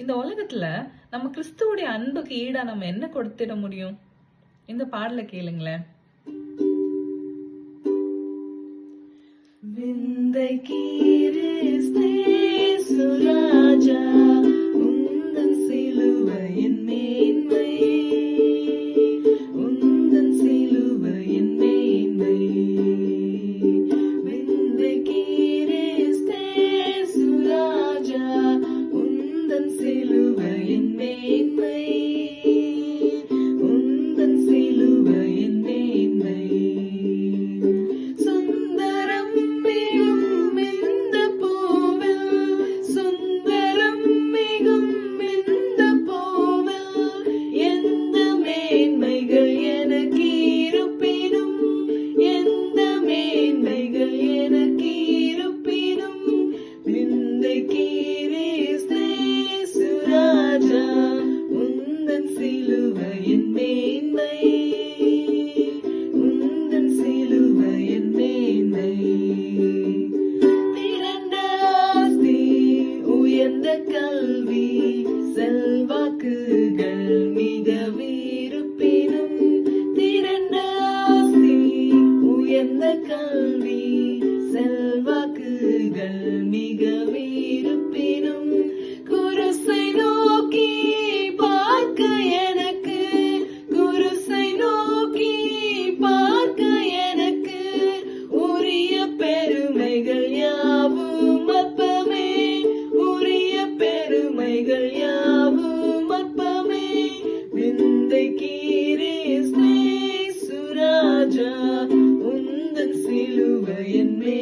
இந்த உலகத்துல நம்ம கிறிஸ்துவோடைய அன்புக்கு ஈடா நம்ம என்ன கொடுத்திட முடியும்? இந்த பாடல கேளுங்களேன். கல்வி செல்வாக்குகள் மிக இருப்பினும் குருசை நோக்கி பார்க்க எனக்கு குருசை நோக்கி பார்க்க எனக்கு உரிய பெருமைகள் யாவும் அப்பமே உரிய பெருமைகள் யாவும் அப்பமே. விந்தை கீரே சுராஜா. In me.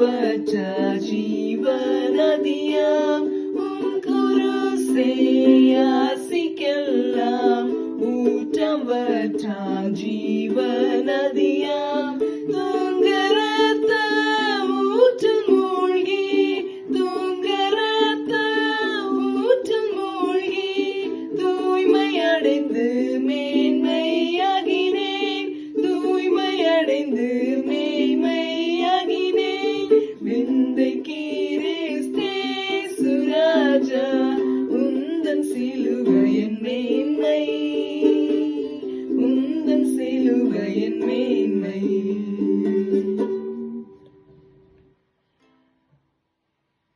वचा जीवनदियाम् குரு செய்யாசிக்கெல்லாம் ஊட்டம் வற்றா ஜீவநதியா imagine.